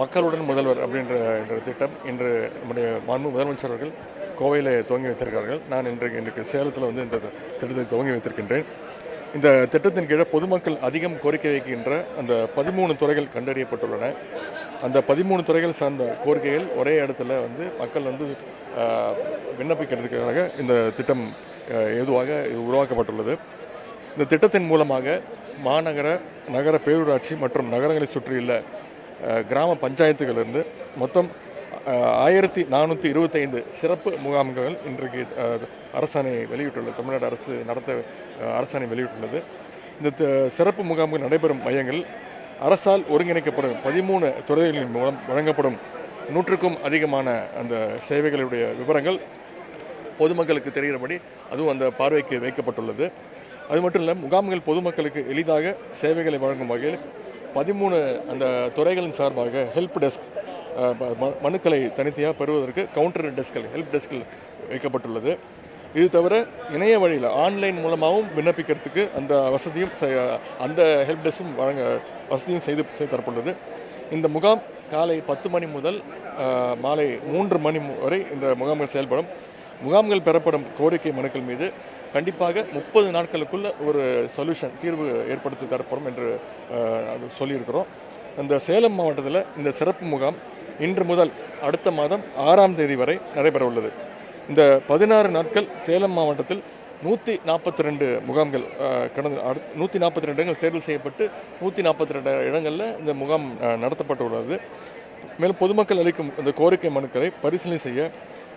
மக்களுடன் முதல்வர் அப்படின்ற என்ற திட்டம் இன்று நம்முடைய மாண்பு முதலமைச்சர் அவர்கள் கோவையில் துவங்கி வைத்திருக்கிறார்கள். நான் இன்றைக்கு இன்றைக்கு சேலத்தில் வந்து இந்த திட்டத்தை துவங்கி வைத்திருக்கின்றேன். இந்த திட்டத்தின் கீழே பொதுமக்கள் அதிகம் கோரிக்கை வைக்கின்ற அந்த பதிமூணு துறைகள் கண்டறியப்பட்டுள்ளன. அந்த பதிமூணு துறைகள் சார்ந்த கோரிக்கைகள் ஒரே இடத்துல வந்து மக்கள் வந்து விண்ணப்பிக்கிறதுக்காக இந்த திட்டம் ஏதுவாக இது உருவாக்கப்பட்டுள்ளது. இந்த திட்டத்தின் மூலமாக மாநகர நகர பேரூராட்சி மற்றும் நகரங்களை சுற்றியுள்ள கிராம பஞ்சாயத்துகளிலிருந்து மொத்தம் ஆயிரத்தி நானூற்றி இருபத்தைந்து சிறப்பு முகாம்கள் இன்றைக்கு அரசாணை வெளியிட்டுள்ளது. தமிழ்நாடு அரசு நடத்த அரசாணை வெளியிட்டுள்ளது. இந்த த- சிறப்பு முகாம்கள் நடைபெறும் மையங்கள் அரசால் ஒருங்கிணைக்கப்படும் பதிமூணு துறைகளின் மூலம் வழங்கப்படும் நூற்றுக்கும் அதிகமான அந்த சேவைகளுடைய விவரங்கள் பொதுமக்களுக்கு தெரிகிறபடி அதுவும் அந்த பார்வைக்கு வைக்கப்பட்டுள்ளது. அது மட்டும் இல்லை முகாம்கள் பொதுமக்களுக்கு எளிதாக சேவைகளை வழங்கும் வகையில் பதிமூணு அந்த துறைகளின் சார்பாக ஹெல்ப் டெஸ்க் மனுக்களை தனித்தனியாக பெறுவதற்கு கவுண்டர் டெஸ்கில் ஹெல்ப் டெஸ்கில் வைக்கப்பட்டுள்ளது. இது தவிர இணைய வழியில் ஆன்லைன் மூலமாகவும் விண்ணப்பிக்கிறதுக்கு அந்த வசதியும் அந்த ஹெல்ப் டெஸ்க்கும் வழங்க வசதியும் செய்து செய்து தரப்பட்டுள்ளது. இந்த முகாம் காலை பத்து மணி முதல் மாலை மூன்று மணி வரை இந்த முகாம்கள் செயல்படும். முகாம்கள் பெறப்படும் கோரிக்கை மனுக்கள் மீது கண்டிப்பாக முப்பது நாட்களுக்குள்ள ஒரு சொல்யூஷன் தீர்வு ஏற்படுத்தி தரப்படும் என்று அது சொல்லியிருக்கிறோம். அந்த சேலம் மாவட்டத்தில் இந்த சிறப்பு முகாம் இன்று முதல் அடுத்த மாதம் ஆறாம் தேதி வரை நடைபெற உள்ளது. இந்த பதினாறு நாட்கள் சேலம் மாவட்டத்தில் நூற்றி நாற்பத்தி ரெண்டு முகாம்கள் கடந்த அடுத் நூற்றி நாற்பத்தி ரெண்டு இடங்கள் தேர்வு செய்யப்பட்டு நூற்றி நாற்பத்தி ரெண்டு இடங்களில் இந்த முகாம் நடத்தப்பட்டு உள்ளது. மேலும் பொதுமக்கள் அளிக்கும் இந்த கோரிக்கை மனுக்களை பரிசீலனை செய்ய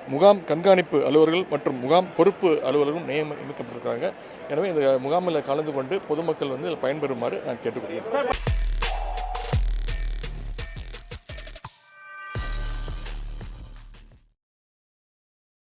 முகாம் கண்காணிப்பு அலுவலர்கள் மற்றும் முகாம் பொறுப்பு அலுவலர்களும் நியமிக்கப்பட்டிருக்கிறாங்க. எனவே இந்த முகாமில் கலந்து கொண்டு பொதுமக்கள் வந்து பயன்பெறுமாறு நான் கேட்டுக்கொள்கிறேன்.